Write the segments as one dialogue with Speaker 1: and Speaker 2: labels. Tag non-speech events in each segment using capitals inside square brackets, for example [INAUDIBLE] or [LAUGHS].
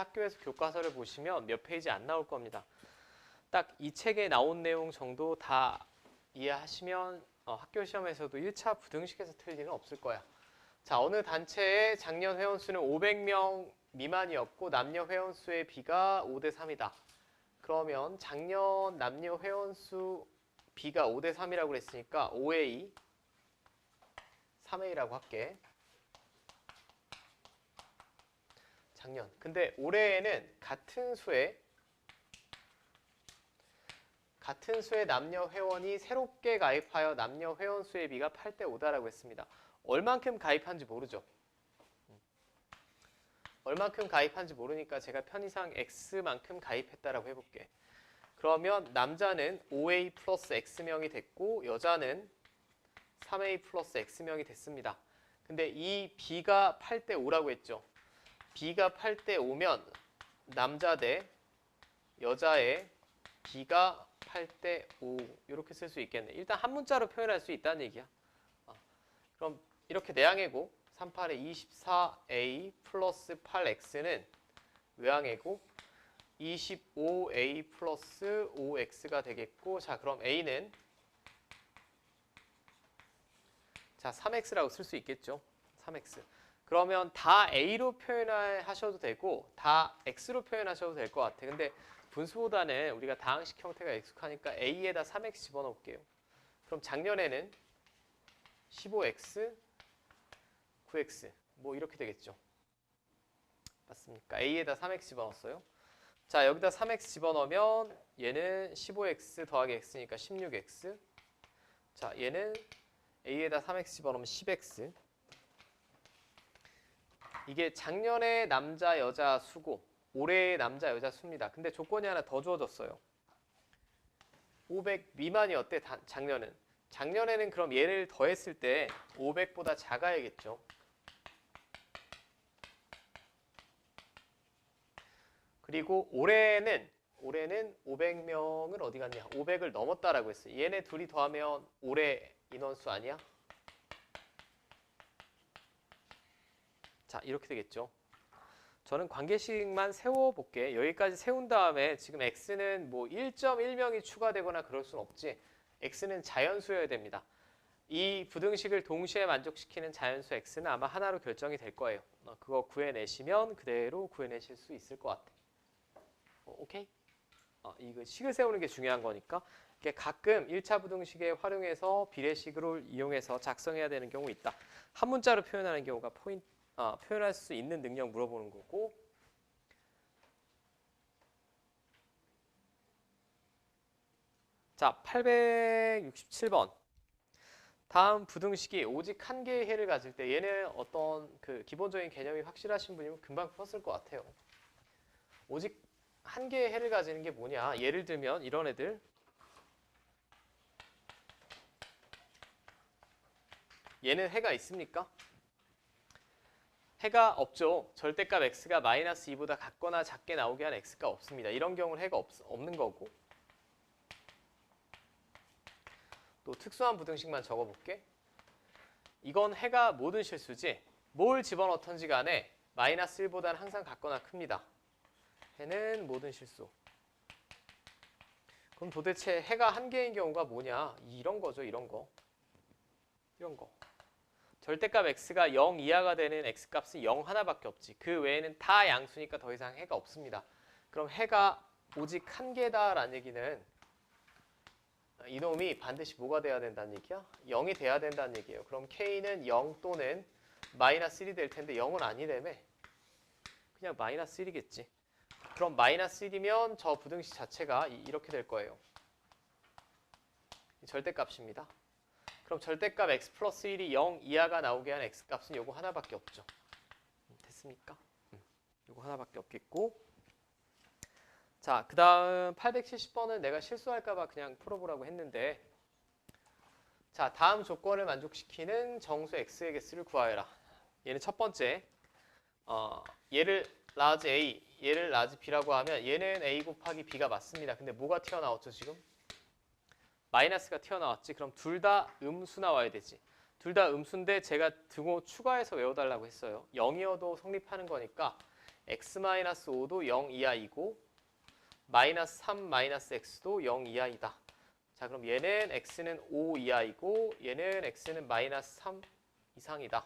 Speaker 1: 학교에서 교과서를 보시면 몇 페이지 안 나올 겁니다. 딱 이 책에 나온 내용 정도 다 이해하시면 어, 학교 시험에서도 1차 부등식에서 틀릴 일은 없을 거야. 자, 어느 단체의 작년 회원수는 500명 미만이었고 남녀 회원수의 비가 5대 3이다. 그러면 작년 남녀 회원수 비가 5대 3이라고 그랬으니까 5A 3A라고 할게. 작년. 근데 올해에는 같은 수의 같은 수의 남녀 회원이 새롭게 가입하여 남녀 회원 수의 비가 8대 5다라고 했습니다. 얼만큼 가입한지 모르죠. 음. 얼만큼 가입한지 모르니까 제가 편의상 X만큼 가입했다라고 해볼게. 그러면 남자는 5A 플러스 X명이 됐고 여자는 3A 플러스 X명이 됐습니다. 근데 이 B가 8대 5라고 했죠. B가 8대 5면 남자 대 여자의 B가 8대 5 이렇게 쓸 수 있겠네. 일단 한 문자로 표현할 수 있다는 얘기야. 어, 그럼 이렇게 내항해고 38에 24A 플러스 8X는 외항해고 25A 플러스 5X가 되겠고 자 그럼 A는 자 3X라고 쓸 수 있겠죠. 3X. 그러면 다 A로 표현하셔도 되고 다 X로 표현하셔도 될 것 같아. 근데 분수보다는 우리가 다항식 형태가 익숙하니까 A에다 3X 집어넣을게요. 그럼 작년에는 15X, 9X 뭐 이렇게 되겠죠. 맞습니까? A에다 3X 집어넣었어요. 자 여기다 3X 집어넣으면 얘는 15X 더하기 X니까 16X 자 얘는 A에다 3X 집어넣으면 10X 이게 작년에 남자 여자 수고 올해의 남자 여자 수입니다. 근데 조건이 하나 더 주어졌어요. 500 미만이었대 다- 작년은. 작년에는 그럼 얘를 더했을 때 500보다 작아야겠죠. 그리고 올해는 올해는 500명을 어디 갔냐? 500을 넘었다라고 했어요. 얘네 둘이 더하면 올해 인원수 아니야? 자, 이렇게 되겠죠. 저는 관계식만 세워볼게. 여기까지 세운 다음에 지금 x는 뭐 1.1명이 추가되거나 그럴 순 없지. x는 자연수여야 됩니다. 이 부등식을 동시에 만족시키는 자연수 x는 아마 하나로 결정이 될 거예요. 어, 그거 구해내시면 그대로 구해내실 수 있을 것 같아. 어, 오케이? 어, 이거 식을 세우는 게 중요한 거니까. 이게 가끔 1차 부등식에 활용해서 비례식으로 이용해서 작성해야 되는 경우 있다. 한 문자로 표현하는 경우가 포인트 어, 표현할 수 있는 능력 물어보는 거고. 자 867번. 다음 부등식이 오직 한 개의 해를 가질 때 얘는 어떤 그 기본적인 개념이 확실하신 분이면 금방 풀었을 것 같아요. 오직 한 개의 해를 가지는 게 뭐냐? 예를 들면 이런 애들. 얘는 해가 있습니까? 해가 없죠. 절대값 x가 마이너스 2보다 같거나 작게 나오게 한 x가 없습니다. 이런 경우는 해가 없, 없는 거고. 또 특수한 부등식만 적어볼게. 이건 해가 모든 실수지. 뭘 집어넣던지 간에 마이너스 1보다는 항상 같거나 큽니다. 해는 모든 실수. 그럼 도대체 해가 한 개인 경우가 뭐냐? 이런 거죠, 이런 거. 이런 거. 절대값 x가 0 이하가 되는 x값은 0 하나밖에 없지. 그 외에는 다 양수니까 더 이상 해가 없습니다. 그럼 해가 오직 한 개다라는 얘기는 이놈이 반드시 뭐가 돼야 된다는 얘기야? 0이 돼야 된다는 얘기예요. 그럼 k는 0 또는 마이너스 1이 될 텐데 0은 아니라며. 그냥 마이너스 1이겠지. 그럼 마이너스 1이면 저 부등식 자체가 이- 이렇게 될 거예요. 이 절대값입니다. 그럼 절대값 x 플러스 1이 0 이하가 나오게 한 x값은 요거 하나밖에 없죠. 음, 됐습니까? 음, 요거 하나밖에 없겠고 자, 그 다음 870번은 내가 실수할까봐 그냥 풀어보라고 했는데 자, 다음 조건을 만족시키는 정수 x의 개수를 구하여라. 얘는 첫 번째 어, 얘를 라지 a, 얘를 라지 b라고 하면 얘는 a 곱하기 b가 맞습니다. 근데 뭐가 튀어나왔죠 지금? 마이너스가 튀어나왔지. 그럼 둘 다 음수 나와야 되지. 둘 다 음수인데 제가 등호 추가해서 외워달라고 했어요. 0이어도 성립하는 거니까 x-5도 0 이하이고 마이너스 3 마이너스 x도 0 이하이다. 자 그럼 얘는 x는 5 이하이고 얘는 x는 마이너스 3 이상이다.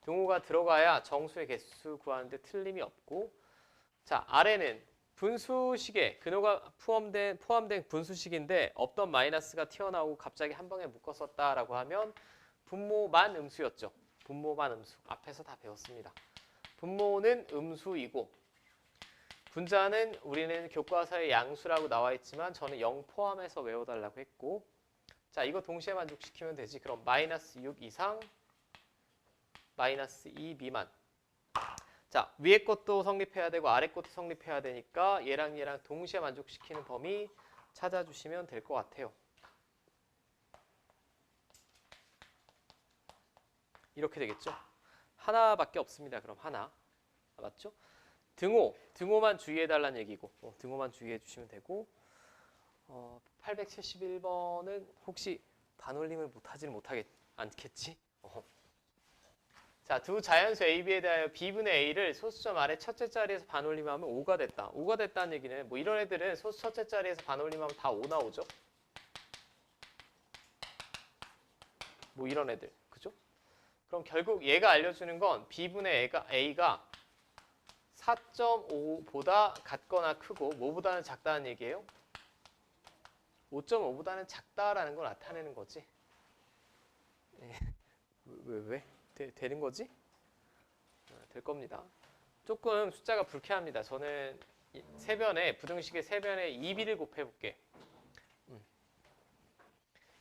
Speaker 1: 등호가 들어가야 정수의 개수 구하는데 틀림이 없고 자 아래는 분수식에 근호가 포함된 포함된 분수식인데 없던 마이너스가 튀어나오고 갑자기 한 방에 묶었었다라고 하면 분모만 음수였죠. 분모만 음수. 앞에서 다 배웠습니다. 분모는 음수이고 분자는 우리는 교과서에 양수라고 나와 있지만 저는 0 포함해서 외워달라고 했고 자 이거 동시에 만족시키면 되지. 그럼 마이너스 6 이상 마이너스 2 미만 자 위에 것도 성립해야 되고 아래 것도 성립해야 되니까 얘랑 얘랑 동시에 만족시키는 범위 찾아주시면 될 것 같아요. 이렇게 되겠죠? 하나밖에 없습니다. 그럼 하나. 맞죠? 등호, 등호만 주의해달라는 얘기고 어, 등호만 주의해 주시면 되고 어, 871번은 혹시 반올림을 못하지는 못하겠 않겠지? 어. 자, 두 자연수 A, B에 대하여 B분의 A를 소수점 아래 첫째 자리에서 반올림하면 5가 됐다. 5가 됐다는 얘기는 뭐 이런 애들은 소수 첫째 자리에서 반올림하면 다 5 나오죠? 뭐 이런 애들. 그죠? 그럼 결국 얘가 알려주는 건 B분의 A가, A가 4.5보다 같거나 크고 뭐보다는 작다는 얘기예요? 5.5보다는 작다라는 걸 나타내는 거지. 예. [LAUGHS] 왜, 왜, 왜? 되, 되는 거지? 아, 될 겁니다. 조금 숫자가 불쾌합니다. 저는 이 세변에 부등식의 세변에 2b를 곱해볼게. 음.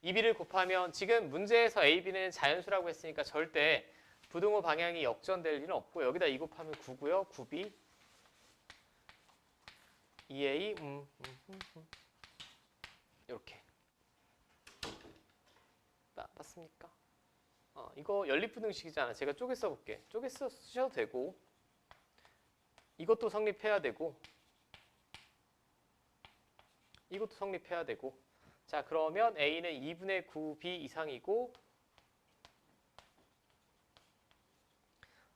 Speaker 1: 2b를 곱하면 지금 문제에서 a, b는 자연수라고 했으니까 절대 부등호 방향이 역전될 일은 없고 여기다 2 곱하면 9고요. 9b 2a 음, 음, 음, 음. 이렇게 나, 맞습니까? 어, 이거 연립부등식이잖아. 제가 쪼개 써볼게. 쪼개 써 쓰셔도 되고 이것도 성립해야 되고 이것도 성립해야 되고 자 그러면 a는 2분의 9b 이상이고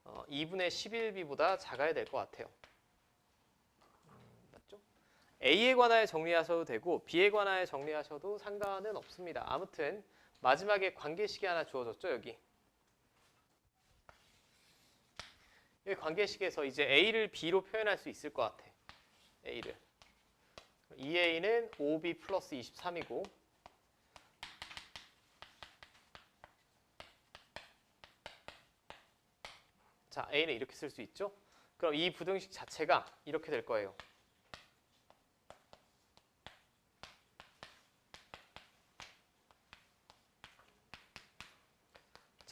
Speaker 1: 어, 2분의 11b보다 작아야 될 것 같아요. 음, 맞죠? a에 관하여 정리하셔도 되고 b에 관하여 정리하셔도 상관은 없습니다. 아무튼 마지막에 관계식이 하나 주어졌죠 여기. 이 관계식에서 이제 a를 b로 표현할 수 있을 것 같아. a를. 2a는 5b 플러스 23이고 자, a는 이렇게 쓸 수 있죠? 그럼 이 부등식 자체가 이렇게 될 거예요.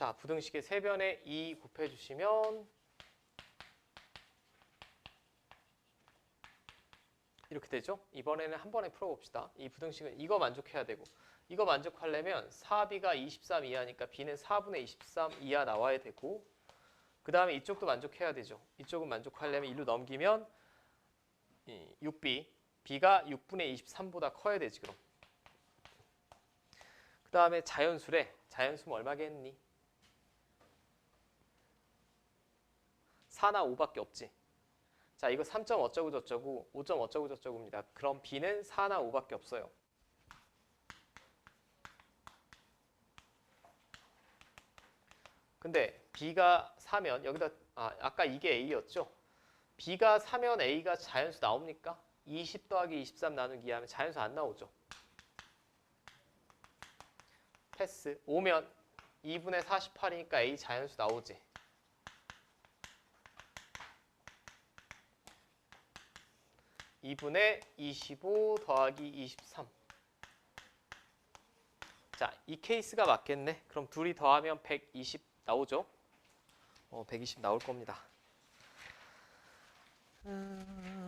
Speaker 1: 자, 부등식의 세변에 2 곱해주시면 이렇게 되죠? 이번에는 한 번에 풀어봅시다. 이 부등식은 이거 만족해야 되고 이거 만족하려면 4b가 23 이하니까 b는 4분의 23 이하 나와야 되고 그 다음에 이쪽도 만족해야 되죠. 이쪽은 만족하려면 일로 넘기면 6b, b가 6분의 23보다 커야 되지 그럼. 그 다음에 자연수래. 자연수면 얼마겠니? 4나 5밖에 없지. 자, 이거 3점 어쩌고 저쩌고 5점 어쩌고 저쩌고입니다. 그럼 b는 4나 5밖에 없어요. 근데 b가 4면 여기다 아, 아까 이게 a였죠? b가 4면 a가 자연수 나옵니까? 20 더하기 23 나누기 2 하면 자연수 안 나오죠. 패스 5면 2분의 48이니까 a 자연수 나오지. (2분의) 25 더하기 23 자, 이 케이스가 맞겠네. 그럼 둘이 더하면 120 나오죠? 어, 120 나올 겁니다. 음...